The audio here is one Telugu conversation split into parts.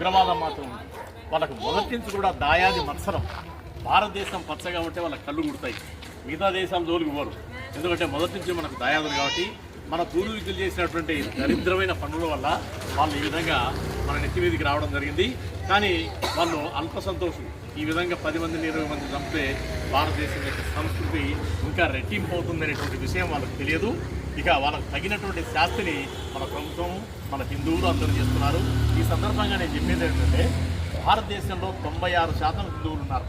ఉగ్రవాదం మాత్రం వాళ్ళకు మొదటి నుంచి కూడా దాయాది మత్సరం. భారతదేశం పచ్చగా ఉంటే వాళ్ళ కళ్ళు గుడతాయి మిగతా దేశం జోలికి పోరు. ఎందుకంటే మొదటి నుంచి మనకు దాయాదులు కాబట్టి మన పూర్వీకులు చేసినటువంటి దరిద్రమైన పనుల వల్ల వాళ్ళు ఈ విధంగా మన నెత్తి మీదకి రావడం జరిగింది. కానీ వాళ్ళు అల్ప సంతోషం ఈ విధంగా పది మందిని ఇరవై మంది చంపితే భారతదేశం యొక్క సంస్కృతి ఇంకా రెట్టింపు అవుతుందనేటువంటి విషయం వాళ్ళకి తెలియదు. ఇక వాళ్ళకు తగినటువంటి శాస్తిని మన ప్రభుత్వం మన హిందువులు అందరూ చేస్తున్నారు. ఈ సందర్భంగా నేను చెప్పేది ఏంటంటే భారతదేశంలో తొంభై ఆరు శాతం హిందువులు ఉన్నారు.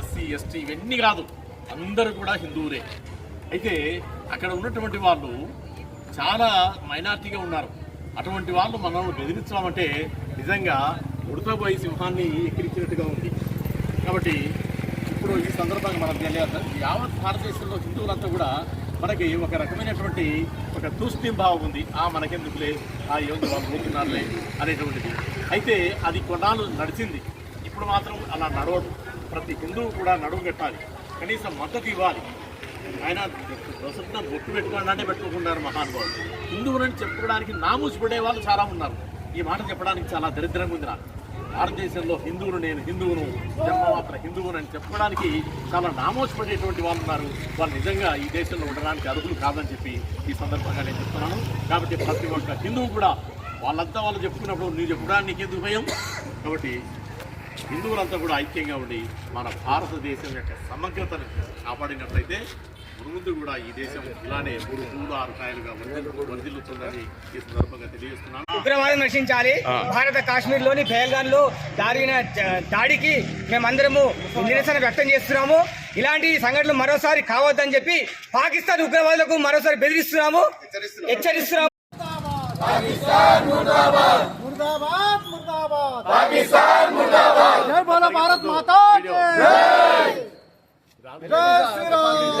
ఎస్సీ ఎస్టీ ఇవన్నీ కాదు. అందరూ కూడా హిందువులే. అయితే అక్కడ ఉన్నటువంటి వాళ్ళు చాలా మైనార్టీగా ఉన్నారు. అటువంటి వాళ్ళు మనం బెదిరించడం నిజంగా ఉడతపోయి సింహాన్ని ఎక్కిరించినట్టుగా ఉంది. కాబట్టి ఇప్పుడు ఈ సందర్భంగా మనం తెలియాలి యావత్ భారతదేశంలో హిందువులంతా కూడా మనకి ఒక రకమైనటువంటి ఒక తూష్ణీం భావం ఉంది. ఆ మనకెందుకులే? ఆ ఏముంది వాళ్ళు పోతున్నారులే అనేటువంటిది. అయితే అది కొన్నాళ్ళు నడిచింది. ఇప్పుడు మాత్రం అలా నడవదు. ప్రతి హిందువు కూడా నడువు కట్టాలి. కనీసం మద్దతు ఇవ్వాలి. ఆయన ప్రస్తుతం బొట్టు పెట్టుకోండి అంటే పెట్టుకుంటున్నారు మహానుభావులు హిందువులని చెప్పుకోవడానికి నామూసి పడే వాళ్ళు చాలా ఉన్నారు. ఈ మాట చెప్పడానికి చాలా దరిద్రంగా ఉంది నాకు భారతదేశంలో హిందువులు నేను హిందువును జన్మమాత్ర హిందువును అని చెప్పడానికి చాలా నామోసపడేటువంటి వాళ్ళు ఉన్నారు. వాళ్ళు నిజంగా ఈ దేశంలో ఉండడానికి అర్హులు కాదని చెప్పి ఈ సందర్భంగా నేను చెప్తున్నాను. కాబట్టి ప్రతి ఒక్క హిందువు కూడా వాళ్ళంతా వాళ్ళు చెప్పుకున్నప్పుడు నువ్వు చెప్పడానికి నీకెందుకు భయం? కాబట్టి హిందువులంతా కూడా ఐక్యంగా ఉండి మన భారతదేశం యొక్క సమగ్రతను కాపాడినట్లయితే ముందు కూడా ఈ దేశం ఇలానే మూడు పూలు ఆరు కాయలుగా వర్ధిల్లుతుందని ఈ సందర్భంగా తెలియజేస్తున్నాను. ఉగ్రవాదం నశించాలి. భారత కాశ్మీర్లోని పెహల్గాన్లో జరిగిన దాడికి మేమందరము నిరసన వ్యక్తం చేస్తున్నాము. ఇలాంటి సంఘటనలు మరోసారి కావద్దని చెప్పి పాకిస్తాన్ ఉగ్రవాదులకు మరోసారి బెదిరిస్తున్నాము. హెచ్చరిస్తున్నాము. 热死喽